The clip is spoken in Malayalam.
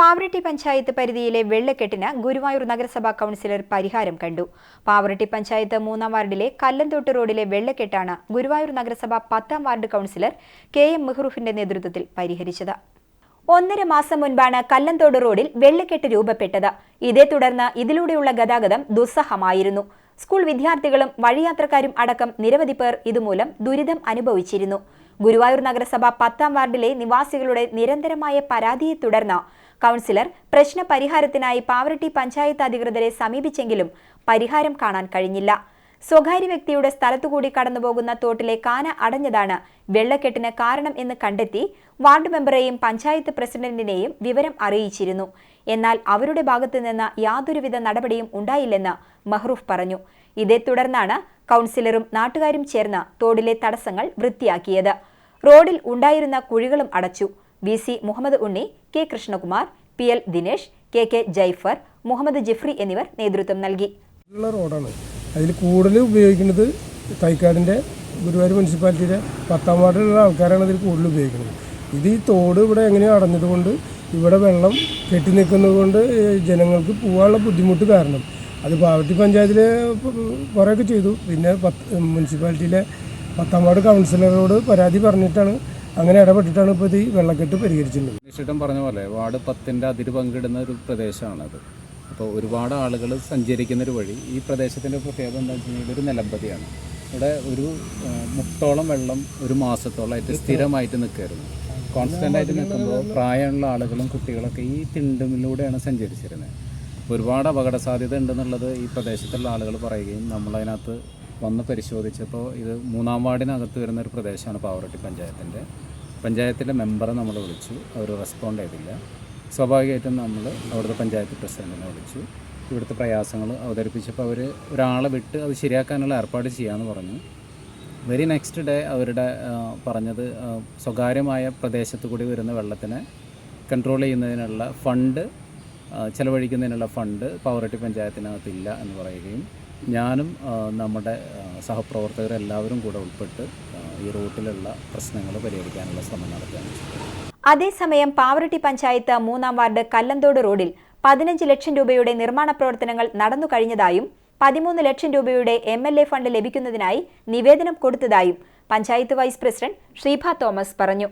പാവറട്ടി പഞ്ചായത്ത് പരിധിയിലെ വെള്ളക്കെട്ടിന് ഗുരുവായൂർ നഗരസഭാ കൗൺസിലർ പരിഹാരം കണ്ടു. പാവറട്ടി പഞ്ചായത്ത് മൂന്നാം വാർഡിലെ കല്ലന്തോട്ട് റോഡിലെ വെള്ളക്കെട്ടാണ് ഗുരുവായൂർ നഗരസഭ പത്താം വാർഡ് കൗൺസിലർ കെ എം മെഹ്റൂഫിന്റെ നേതൃത്വത്തിൽ പരിഹരിച്ചത്. ഒന്നര മാസം മുൻപാണ് കല്ലന്തോട് റോഡിൽ വെള്ളക്കെട്ട് രൂപപ്പെട്ടത്. ഇതേ തുടർന്ന് ഇതിലൂടെയുള്ള ഗതാഗതം ദുസ്സഹമായിരുന്നു. സ്കൂൾ വിദ്യാർത്ഥികളും വഴിയാത്രക്കാരും അടക്കം നിരവധി പേർ ഇതുമൂലം ദുരിതം അനുഭവിച്ചിരുന്നു. ഗുരുവായൂർ നഗരസഭ പത്താം വാർഡിലെ നിവാസികളുടെ നിരന്തരമായ പരാതിയെ തുടർന്ന് കൗൺസിലർ പ്രശ്ന പരിഹാരത്തിനായി പാവറട്ടി പഞ്ചായത്ത് അധികൃതരെ സമീപിച്ചെങ്കിലും പരിഹാരം കാണാൻ കഴിഞ്ഞില്ല. സ്വകാര്യ വ്യക്തിയുടെ സ്ഥലത്തുകൂടി കടന്നുപോകുന്ന തോട്ടിലെ കാന അടഞ്ഞതാണ് വെള്ളക്കെട്ടിന് കാരണം എന്ന് കണ്ടെത്തി വാർഡ് മെമ്പറെയും പഞ്ചായത്ത് പ്രസിഡന്റിനെയും വിവരം അറിയിച്ചിരുന്നു. എന്നാൽ അവരുടെ ഭാഗത്തു നിന്ന് യാതൊരുവിധ നടപടിയും ഉണ്ടായില്ലെന്ന് മഹ്റൂഫ് പറഞ്ഞു. ഇതേ തുടർന്നാണ് കൗൺസിലറും നാട്ടുകാരും ചേർന്ന് തോടിലെ തടസ്സങ്ങൾ വൃത്തിയാക്കിയത്. റോഡിൽ ഉണ്ടായിരുന്ന കുഴികളും അടച്ചു. V. C. Muhammad Unni K Krishnakumar P L Dinesh K K Jaifar Muhammad Jifri എന്നിവർ നേതൃത്വം നൽകി. റോഡാണ്. അതിൽ കൂടുതൽ ഉപയോഗിക്കുന്നത് തൈക്കാടിന്റെ ഗുരുവായൂർ മുനിസിപ്പാലിറ്റിയിലെ പത്താം വാർഡിലുള്ള ആൾക്കാരാണ് അതിൽ കൂടുതൽ ഉപയോഗിക്കുന്നത്. ഇത് ഈ തോട് ഇവിടെ എങ്ങനെയോ അടഞ്ഞതുകൊണ്ട് ഇവിടെ വെള്ളം കെട്ടി നിൽക്കുന്നതുകൊണ്ട് ജനങ്ങൾക്ക് പോകാനുള്ള ബുദ്ധിമുട്ട് കാരണം. അത് പാവട്ടി പഞ്ചായത്തിൽ കുറേയൊക്കെ ചെയ്തു. പിന്നെ പത്ത് മുനിസിപ്പാലിറ്റിയിലെ പത്താം വാർഡ് കൗൺസിലറോട് പരാതി പറഞ്ഞിട്ടാണ് അങ്ങനെ ഇടപെട്ടിട്ടാണ് ഇപ്പോൾ ഈ വെള്ളക്കെട്ട് പരിഹരിച്ചിട്ടുള്ളത്. നിഷിട്ടം പറഞ്ഞ പോലെ വാർഡ് പത്തിന്റെ അതിര് പങ്കിടുന്ന ഒരു പ്രദേശമാണത്. അപ്പോൾ ഒരുപാട് ആളുകൾ സഞ്ചരിക്കുന്ന ഒരു വഴി ഈ പ്രദേശത്തിന്റെ പ്രത്യേകത എന്താ വെച്ച് കഴിഞ്ഞാൽ ഒരു നിലമ്പതിയാണ്. ഇവിടെ ഒരു മുട്ടോളം വെള്ളം ഒരു മാസത്തോളമായിട്ട് സ്ഥിരമായിട്ട് നിൽക്കുമായിരുന്നു കോൺസ്റ്റന്റ് ആയിട്ട് നിൽക്കുമ്പോൾ പ്രായമുള്ള ആളുകളും കുട്ടികളൊക്കെ ഈ തിണ്ടുമിലൂടെയാണ് സഞ്ചരിച്ചിരുന്നത്. ഒരുപാട് അപകട സാധ്യത ഉണ്ടെന്നുള്ളത് ഈ പ്രദേശത്തുള്ള ആളുകൾ പറയുകയും നമ്മളതിനകത്ത് വന്ന് പരിശോധിച്ചപ്പോൾ ഇത് മൂന്നാം വാർഡിനകത്ത് വരുന്ന ഒരു പ്രദേശമാണ് പാവറട്ടി പഞ്ചായത്തിന്റെ. പഞ്ചായത്തിലെ മെമ്പറെ നമ്മൾ വിളിച്ചു. അവർ റെസ്പോണ്ട് ചെയ്തില്ല. സ്വാഭാവികമായിട്ടും നമ്മൾ അവിടുത്തെ പഞ്ചായത്ത് പ്രസിഡന്റിനെ വിളിച്ചു. ഇവിടുത്തെ പ്രയാസങ്ങൾ അവതരിപ്പിച്ചപ്പോൾ അവർ ഒരാളെ വിട്ട് അത് ശരിയാക്കാനുള്ള ഏർപ്പാട് ചെയ്യാമെന്ന് പറഞ്ഞു. വെരി നെക്സ്റ്റ് ഡേ അവരുടെ പറഞ്ഞത് സ്വകാര്യമായ പ്രദേശത്ത് കൂടി വരുന്ന വെള്ളത്തിനെ കൺട്രോൾ ചെയ്യുന്നതിനുള്ള ഫണ്ട് ചെലവഴിക്കുന്നതിനുള്ള ഫണ്ട് പവറട്ടി പഞ്ചായത്തിനകത്തില്ല എന്ന് പറയുകയും ഞാനും നമ്മുടെ സഹപ്രവർത്തകർ സഹപ്രവർത്തകരെല്ലാവരും കൂടെ ഉൾപ്പെട്ട് ഈ റൂട്ടിലുള്ള പ്രശ്നങ്ങൾ പരിഹരിക്കാനുള്ള ശ്രമം നടത്തുകയാണ് അതേസമയം പാവറട്ടി പഞ്ചായത്ത് മൂന്നാം വാർഡ് കല്ലന്തോട് റോഡിൽ പതിനഞ്ച് ലക്ഷം രൂപയുടെ നിർമ്മാണ പ്രവർത്തനങ്ങൾ നടന്നു കഴിഞ്ഞതായും പതിമൂന്ന് ലക്ഷം രൂപയുടെ എം എൽ എ ഫണ്ട് ലഭിക്കുന്നതിനായി നിവേദനം കൊടുത്തതായും panchayat vice president Sreebha Thomas പറഞ്ഞു.